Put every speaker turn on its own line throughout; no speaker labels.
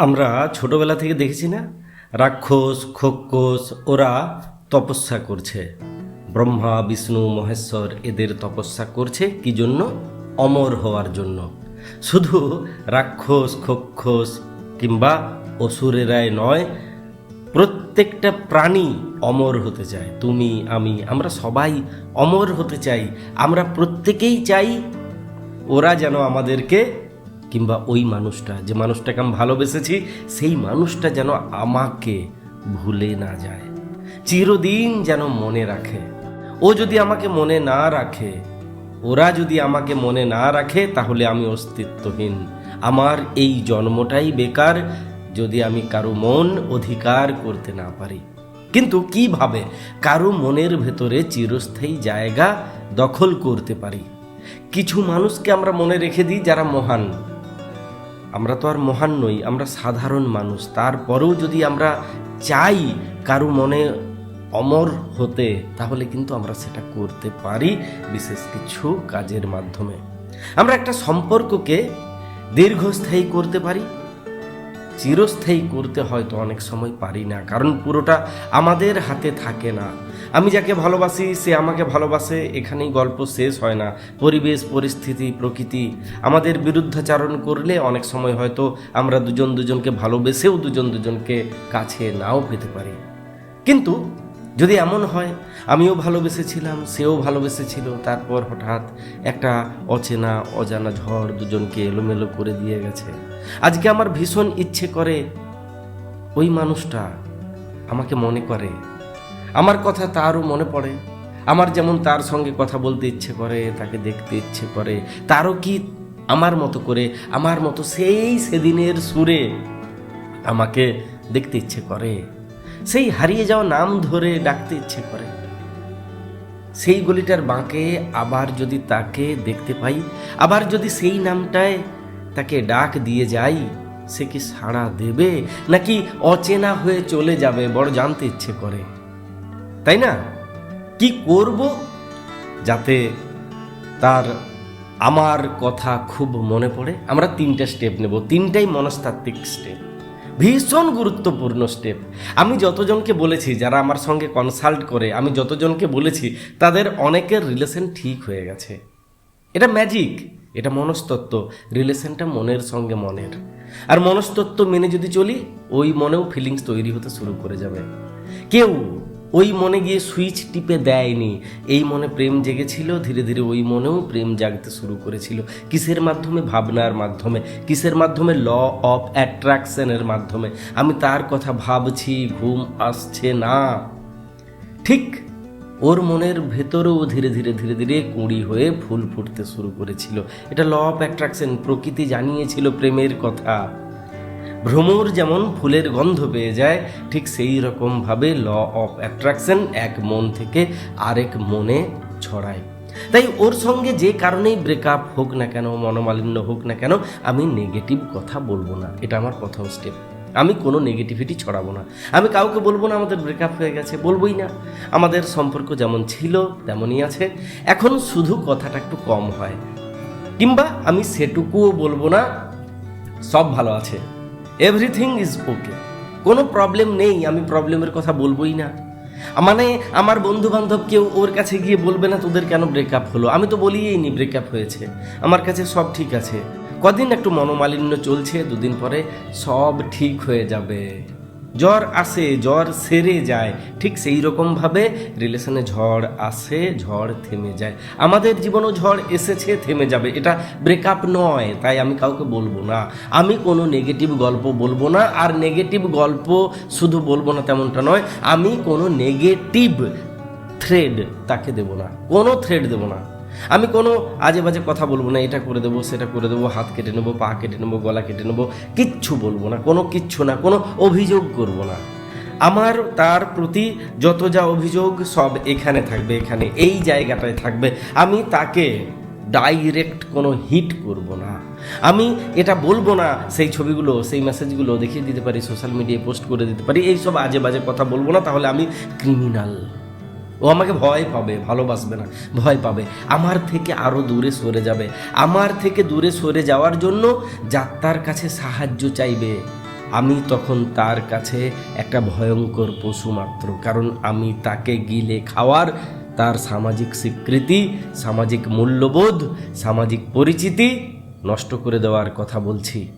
আমরা ছোটবেলা থেকে দেখেছি না? রাক্ষস, খোক্ষস, ওরা তপস্যা করছে। ব্রহ্মা, বিষ্ণু, মহেশ্বর এদের তপস্যা করছে কি জন্য? অমর হওয়ার জন্য। শুধু রাক্ষস, খোক্ষস কিংবা অসুরেরাই নয়, প্রত্যেকটা প্রাণী অমর হতে চায়। তুমি, আমি, আমরা সবাই অমর হতে চাই। আমরা প্রত্যেকেই চাই ওরা যেন আমাদেরকে কিংবা ওই মানুষটা, যে মানুষটাকে আমি ভালোবেসেছি, সেই মানুষটা যেন আমাকে ভুলে না যায়। চিরদিন যেন মনে রাখে। ও যদি আমাকে মনে না রাখে, ওরা যদি আমাকে মনে না রাখে, তাহলে আমি অস্তিত্বহীন। আমার এই জন্মটাই বেকার, যদি আমি কারও মন অধিকার করতে না পারি। কিন্তু কীভাবে কারও মনের ভেতরে চিরস্থায়ী জায়গা দখল করতে পারি? কিছু মানুষকে আমরা মনে রেখে দিই যারা মহান। আমরা তো আর মহান নই, আমরা সাধারণ মানুষ। তারপরেও যদি আমরা চাই কারও মনে অমর হতে, তাহলে কিন্তু আমরা সেটা করতে পারি বিশেষ কিছু কাজের মাধ্যমে। আমরা একটা সম্পর্ককে দীর্ঘস্থায়ী করতে পারি, চিরস্থায়ী করতে হয়তো অনেক সময় পারি না, কারণ পুরোটা আমাদের হাতে থাকে না। আমি যাকে ভালোবাসি, সে আমাকে ভালোবাসে, এখানেই গল্প শেষ হয় না। পরিবেশ, পরিস্থিতি, প্রকৃতি আমাদের বিরুদ্ধাচারণ করলে অনেক সময় হয়তো আমরা দুজন দুজনকে ভালোবেসেও দুজন দুজনকে কাছে নাও পেতে পারি। কিন্তু যদি এমন হয়, আমিও ভালোবেসেছিলাম, সেও ভালোবেসেছিল, তারপর হঠাৎ একটা অচেনা, অজানা ঝড় দুজনকে এলোমেলো করে দিয়ে গেছে। আজকে আমার ভীষণ ইচ্ছে করে, ওই মানুষটা আমাকে মনে করে আমার কথা তারও মনে পড়ে। আমার যেমন তার সঙ্গে কথা বলতে ইচ্ছে করে, তাকে দেখতে ইচ্ছে করে, তারও কি আমার মতো করে, আমার মতো সেই সেদিনের সুরে আমাকে দেখতে ইচ্ছে করে। সেই হারিয়ে যাওয়া নাম ধরে ডাকতে ইচ্ছে করে। সেই গলিটার বাঁকে আবার যদি তাকে দেখতে পাই, আবার যদি সেই নামটায় তাকে ডাক দিয়ে যাই, সে কি সাড়া দেবে? নাকি অচেনা হয়ে চলে যাবে, বড় জানতে ইচ্ছে করে। তাই না? কি করব যাতে তার আমার কথা খুব মনে পড়ে? আমরা তিনটা স্টেপ নেব। তিনটাই মনস্তাত্ত্বিক স্টেপ ভীষণ গুরুত্বপূর্ণ স্টেপ আমি যতজনকে বলেছি, যারা আমার সঙ্গে কনসাল্ট করে, আমি যতজনকে বলেছি, তাদের অনেকের রিলেশন ঠিক হয়ে গেছে। এটা ম্যাজিক এটা মনস্তত্ত্ব। রিলেশনটা মনের সঙ্গে মনের। আর মনস্তত্ত্ব মেনে যদি চলি, ওই মনেও ফিলিংস তৈরি হতে শুরু করে যাবে। কেউ ওই মনে গিয়ে সুইচ টিপে দেয়নি। এই মনে প্রেম জেগেছিল, ধীরে ধীরে ওই মনেও প্রেম জাগতে শুরু করেছিল। কিসের মাধ্যমে? ভাবনার মাধ্যমে। কিসের মাধ্যমে? ল অফ অ্যাট্রাকশনের মাধ্যমে। আমি তার কথা ভাবছি, ঘুম আসছে না। ঠিক ওর মনের ভেতরেও ধীরে ধীরে ধীরে ধীরে কুঁড়ি হয়ে ফুল ফুটতে শুরু করেছিল। এটা ল অফ অ্যাট্রাকশন, প্রকৃতি জানিয়েছিল প্রেমের কথা। ভ্রমর যেমন ফুলের গন্ধ পেয়ে যায়, ঠিক সেই রকমভাবে ল অফ অ্যাট্রাকশন এক মন থেকে আরেক মনে ছড়ায়। তাই ওর সঙ্গে যে কারণেই ব্রেকআপ হোক না কেন, মনোমালিন্য হোক না কেন, আমি নেগেটিভ কথা বলব না। এটা আমার প্রথম স্টেপ আমি কোনো নেগেটিভিটি ছড়াবো না। আমি কাউকে বলব না আমাদের ব্রেকআপ হয়ে গেছে, বলবোই না। আমাদের সম্পর্ক যেমন ছিল, তেমনই আছে। এখন শুধু কথাটা একটু কম হয়। কিংবা আমি সেটুকুও বলব না, সব ভালো আছে। এভরিথিং ইজ ওকে কোনো প্রবলেম নেই, আমি প্রবলেমের কথা বলবোই না। মানে আমার বন্ধু বান্ধব কেউ ওর কাছে গিয়ে বলবে না, তোদের কেন ব্রেকআপ হলো? আমি তো বলিই নি ব্রেকআপ হয়েছে। আমার কাছে সব ঠিক আছে। কদিন একটু মনোমালিন্য চলছে, দুদিন পরে সব ঠিক হয়ে যাবে। জ্বর আসে, জ্বর সেরে যায়। ঠিক সেই রকমভাবে রিলেশনে ঝড় আসে, ঝড় থেমে যায়। আমাদের জীবনেও ঝড় এসেছে, থেমে যাবে। এটা ব্রেকআপ নয়, তাই আমি কাউকে বলব না। আমি কোনো নেগেটিভ গল্প বলব না, আর নেগেটিভ গল্প শুধু বলব না তেমনটা নয়, আমি কোনো নেগেটিভ থ্রেড তাকে দেবো না। কোনো থ্রেড দেবো না। আমি কোনো আজে বাজে কথা বলব না, এটা করে দেবো, সেটা করে দেবো, হাত কেটে নেব, পা কেটে নেব, গলা কেটে নেব, কিচ্ছু বলব না, কোনো কিচ্ছু না, কোনো অভিযোগ করব না। আমার, তার প্রতি যত যা অভিযোগ, সব এখানে থাকবে, এখানে এই জায়গাটায় থাকবে। আমি তাকে ডাইরেক্ট কোনো হিট করব না। আমি এটা বলব না, সেই ছবিগুলো, সেই মেসেজগুলো দেখিয়ে দিতে পারি সোশ্যাল মিডিয়ায় পোস্ট করে দিতে পারি, এইসব আজে বাজে কথা বলব না, তাহলে আমি ক্রিমিনাল ও আমাকে ভয় পাবে, ভালোবাসবে না, ভয় পাবে। আমার থেকে আরও দূরে সরে যাবে। আমার থেকে দূরে সরে যাওয়ার জন্য যাত্রার কাছে সাহায্য চাইবে। আমি তখন তার কাছে একটা ভয়ঙ্কর পশু মাত্র, কারণ আমি তাকে গিলে খাওয়ার তার সামাজিক স্বীকৃতি, সামাজিক মূল্যবোধ, সামাজিক পরিচিতি নষ্ট করে দেওয়ার কথা বলছি।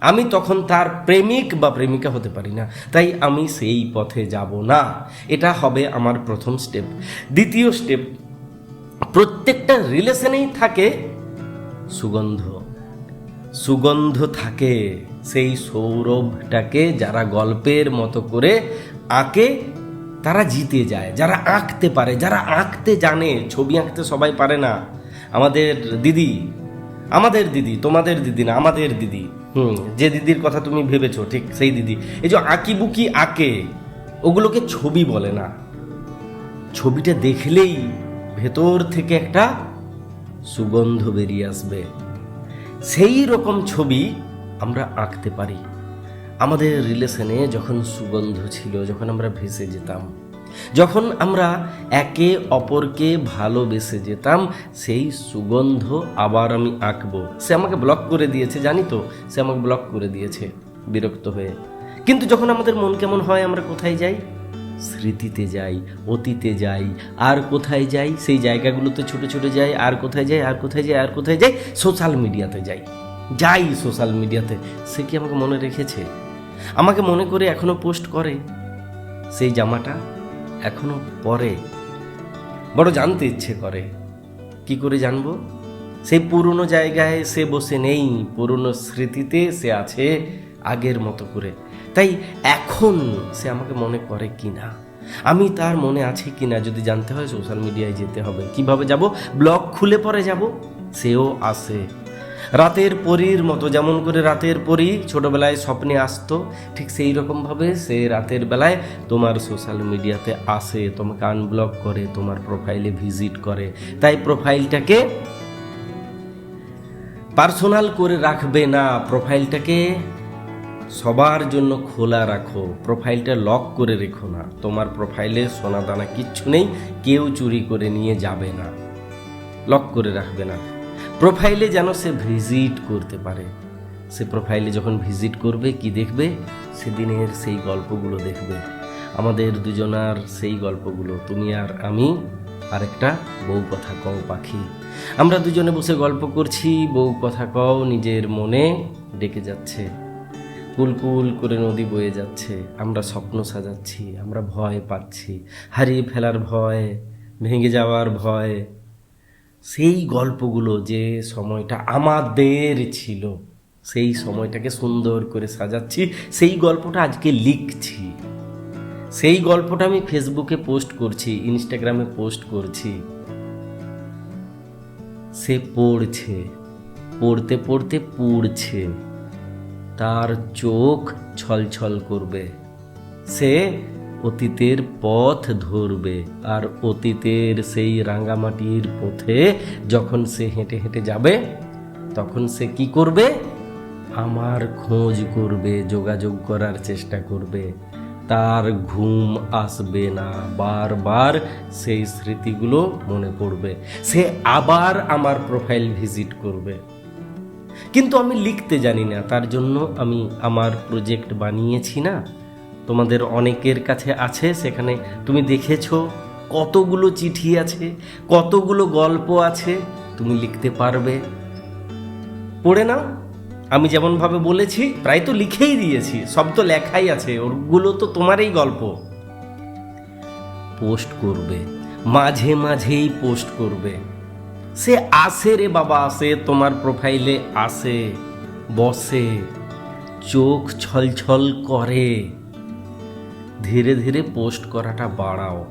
আমি তখন তার প্রেমিক বা প্রেমিকা হতে পারি না। তাই আমি সেই পথে যাব না। এটা হবে আমার প্রথম স্টেপ দ্বিতীয় স্টেপ প্রত্যেকটা রিলেশনেই থাকে সুগন্ধ। সুগন্ধ থাকে সেই সৌরভটাকে যারা গল্পের মতো করে আঁকে, তারা জিতে যায়। যারা আঁকতে পারে, যারা আঁকতে জানে, ছবি আঁকতে সবাই পারে না। আমাদের দিদি আমাদের দিদি, তোমাদের দিদি না, আমাদের দিদি। যে দিদির কথা তুমি ভেবেছো, ঠিক সেই দিদি। এই যে আঁকি বুকি আঁকে, ওগুলোকে ছবি বলে না। ছবিটা দেখলেই ভেতর থেকে একটা সুগন্ধ বেরিয়ে আসবে। সেই রকম ছবি আমরা আঁকতে পারি। আমাদের রিলেশনে যখন সুগন্ধ ছিল, যখন আমরা ভেসে যেতাম যখন আমরা একে অপরকে ভালোবেসে যেতাম, সেই সুগন্ধ আবার আমি আঁকবো। সে আমাকে ব্লক করে দিয়েছে, জানি তো? সে আমাকে ব্লক করে দিয়েছে, বিরক্ত হয়ে। কিন্তু যখন আমাদের মন কেমন হয়, আমরা কোথায় যাই? স্মৃতিতে যাই, অতীতে যাই, আর কোথায় যাই? সেই জায়গাগুলোতে ছোটো ছোটো যাই, আর কোথায় যাই, আর কোথায় যাই, আর কোথায় যাই? সোশ্যাল মিডিয়াতে যাই। যাই সোশ্যাল মিডিয়াতে সে কি আমাকে মনে রেখেছে? আমাকে মনে করে এখনও পোস্ট করে? সেই জামাটা এখনও পরে। বড় জানতে ইচ্ছে করে। কি করে জানব? সেই পুরনো জায়গায় সে বসে নেই, পুরনো স্মৃতিতে সে আছে আগের মতো করে। তাই এখন সে আমাকে মনে করে কি না আমি তার মনে আছে কি না যদি জানতে হয় সোশ্যাল মিডিয়ায় যেতে হবে। কীভাবে যাব? ব্লগ খুলে পরে যাব? সেও আসে। রাতের পরীর মতো, যেমন করে রাতের পরী ছোটবেলায় স্বপ্নে আসতো, ঠিক সেই রকমভাবে সে রাতের বেলায় তোমার সোশ্যাল মিডিয়াতে আসে, তোমাকে আনব্লক করে, তোমার প্রোফাইলে ভিজিট করে। তাই প্রোফাইলটাকে পার্সোনাল করে রাখবে না প্রোফাইলটাকে সবার জন্য খোলা রাখো প্রোফাইলটা লক করে রেখো না। তোমার প্রোফাইলে সোনা দানা কিচ্ছু নেই, কেউ চুরি করে নিয়ে যাবে না লক করে রাখবে না। প্রোফাইলে যেন সে ভিজিট করতে পারে। সে প্রোফাইলে যখন ভিজিট করবে, কি দেখবে? সেদিনের সেই গল্পগুলো দেখবে। আমাদের দুজনার সেই গল্পগুলো, তুমি আর আমি, আরেকটা বউ কথা কও পাখি। আমরা দুজনে বসে গল্প করছি, বউ কথা কও, নিজের মনে ডেকে যাচ্ছে। কুলকুল করে নদী বয়ে যাচ্ছে। আমরা স্বপ্ন সাজাচ্ছি, আমরা ভয় পাচ্ছি। হারিয়ে ফেলার ভয়, ভেঙে যাওয়ার ভয় সেই গল্পগুলো যে সময়টা আমাদের ছিল, সেই সময়টাকে সুন্দর করে সাজাচ্ছি, সেই গল্পটা আজকে লিখছি। সেই গল্পটা আমি ফেসবুকে পোস্ট করছি ইনস্টাগ্রামে পোস্ট করছি। সে পড়ছে, পড়তে পড়তে পুড়ছে। তার চোখ ছলছল করবে। সে অতীতের পথ ধরবে। আর অতীতের সেই রাঙ্গামাটির পথে যখন সে হেঁটে হেঁটে যাবে, তখন সে কি করবে? আমার খোঁজ করবে, যোগাযোগ করার চেষ্টা করবে। তার ঘুম আসবে না, বারবার সেই স্মৃতিগুলো মনে পড়বে। সে আবার আমার প্রোফাইল ভিজিট করবে। কিন্তু আমি লিখতে জানি না, তার জন্য আমি আমার প্রজেক্ট বানিয়েছি না। তোমাদের অনেকের কাছে আছে, সেখানে তুমি দেখেছ কতগুলো চিঠি আছে, কতগুলো গল্প আছে, তুমি লিখতে পারবে। পড়ে নাও। আমি যেমনভাবে বলেছি, প্রায় তো লিখেই দিয়েছি, সব তো লেখাই আছে, ওগুলো তো তোমারই গল্প। পোস্ট করবে, মাঝে মাঝেই পোস্ট করবে। সে আসে রে বাবা আসে তোমার প্রোফাইলে আসে, বসে, চোখ ছলছল করে। ধীরে ধীরে পোস্ট করাটা বাড়াও।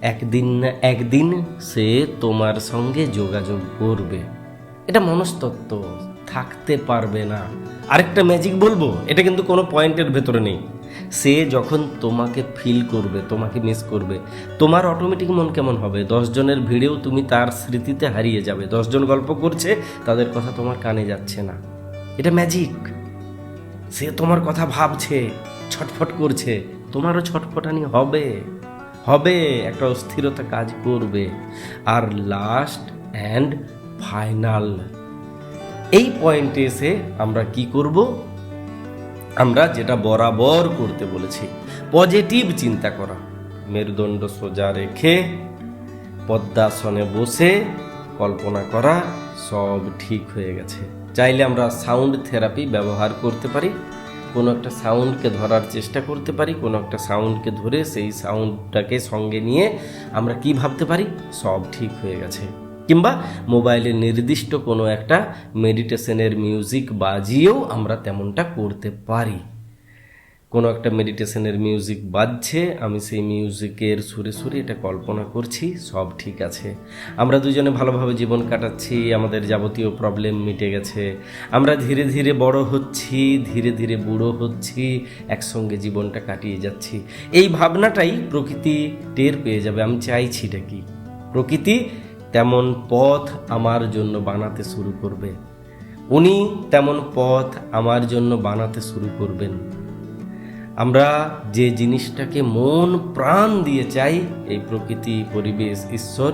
একদিন না একদিন সে তোমার সঙ্গে যোগাযোগ করবে। এটা মনস্তত্ত্ব, থাকতে পারবে না। আরেকটা ম্যাজিক বলব, এটা কিন্তু কোনো পয়েন্টের ভেতরে নেই। সে যখন তোমাকে ফিল করবে, তোমাকে মিস করবে, তোমার অটোমেটিক মন কেমন হবে? দশজনের ভিড়েও তুমি তার স্মৃতিতে হারিয়ে যাবে। দশজন গল্প করছে, তাদের কথা তোমার কানে যাচ্ছে না। এটা ম্যাজিক সে তোমার কথা ভাবছে। ছটফট করছে, তোমারও ছটফটানি হবে। হবে, একটা অস্থিরতা কাজ করবে। আর লাস্ট অ্যান্ড ফাইনাল এই পয়েন্টে এসে আমরা কি করব? আমরা যেটা বরাবর করতে বলেছি পজিটিভ চিন্তা করা। মেরুদণ্ড সোজা রেখে, পদ্মাসনে বসে কল্পনা করা, সব ঠিক হয়ে গেছে। চাইলে আমরা সাউন্ড থেরাপি ব্যবহার করতে পারি। কোনো একটা সাউন্ডকে ধরার চেষ্টা করতে পারি, কোনো একটা সাউন্ডকে ধরে সেই সাউন্ডটাকে সঙ্গে নিয়ে আমরা কি ভাবতে পারি? সব ঠিক হয়ে গেছে। কিংবা মোবাইলে নির্দিষ্ট কোনো একটা মেডিটেশনের মিউজিক বাজিয়েও আমরা তেমনটা করতে পারি। কোনো একটা মেডিটেশনের মিউজিক বাজছে, আমি সেই মিউজিকের সুরে সুরে এটা কল্পনা করছি, সব ঠিক আছে। আমরা দুজনে ভালোভাবে জীবন কাটাচ্ছি, আমাদের যাবতীয় প্রবলেম মিটে গেছে। আমরা ধীরে ধীরে বড় হচ্ছি, ধীরে ধীরে বুড়ো হচ্ছি, একসঙ্গে জীবনটা কাটিয়ে যাচ্ছি। এই ভাবনাটাই প্রকৃতি টের পেয়ে যাবে, আমি চাইছি এটা কি? প্রকৃতি তেমন পথ আমার জন্য বানাতে শুরু করবে। উনি তেমন পথ আমার জন্য বানাতে শুরু করবেন। আমরা যে জিনিসটাকে মন, প্রাণ দিয়ে চাই, এই প্রকৃতি, পরিবেশ, ঈশ্বর,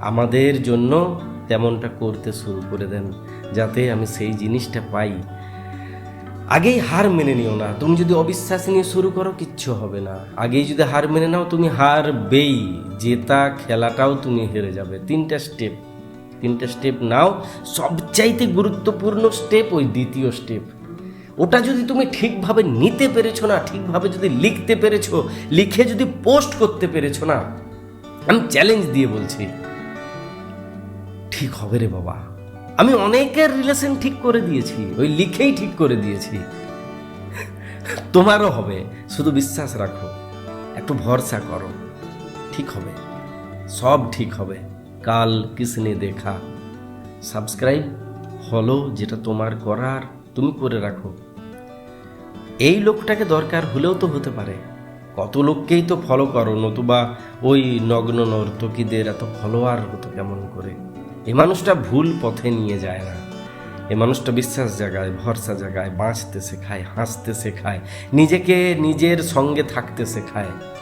আমাদের জন্য তেমনটা করতে শুরু করে দেন, যাতে আমি সেই জিনিসটা পাই। আগেই হার মেনে নিও না। তুমি যদি অবিশ্বাস নিয়ে শুরু করো, কিচ্ছু হবে না। আগেই যদি হার মেনে নাও, তুমি হারবেই। জেতা খেলাটাও তুমি হেরে যাবে। তিনটা স্টেপ তিনটা স্টেপ নাও। সবচাইতে গুরুত্বপূর্ণ স্টেপ ওই দ্বিতীয় স্টেপ ওটা যদি তুমি ঠিকভাবে নিতে পেরেছ না, ঠিকভাবে যদি লিখতে পেরেছ, লিখে যদি পোস্ট করতে পেরেছ না, আমি চ্যালেঞ্জ দিয়ে বলছি, ঠিক হবে রে বাবা। আমি অনেকের রিলেশন ঠিক করে দিয়েছি, ওই লিখেই ঠিক করে দিয়েছি। তোমারও হবে, শুধু বিশ্বাস রাখো, একটু ভরসা করো, ঠিক হবে, সব ঠিক হবে। কাল কিসনে দেখা সাবস্ক্রাইব ফলো যেটা তোমার করার, তুমি করে রাখো। এই লোকটাকে দরকার হলেও তো হতে পারে। কত লোককেই তো ফলো করো, নতুবা ওই নগ্ন নর্তকীদের এত ফলোয়ার হতো কেমন করে? এ মানুষটা ভুল পথে নিয়ে যায় না। এ মানুষটা বিশ্বাস জাগায়, ভরসা জাগায়, বাঁচতে শেখায়, হাসতে শেখায়, নিজেকে নিজের সঙ্গে থাকতে শেখায়।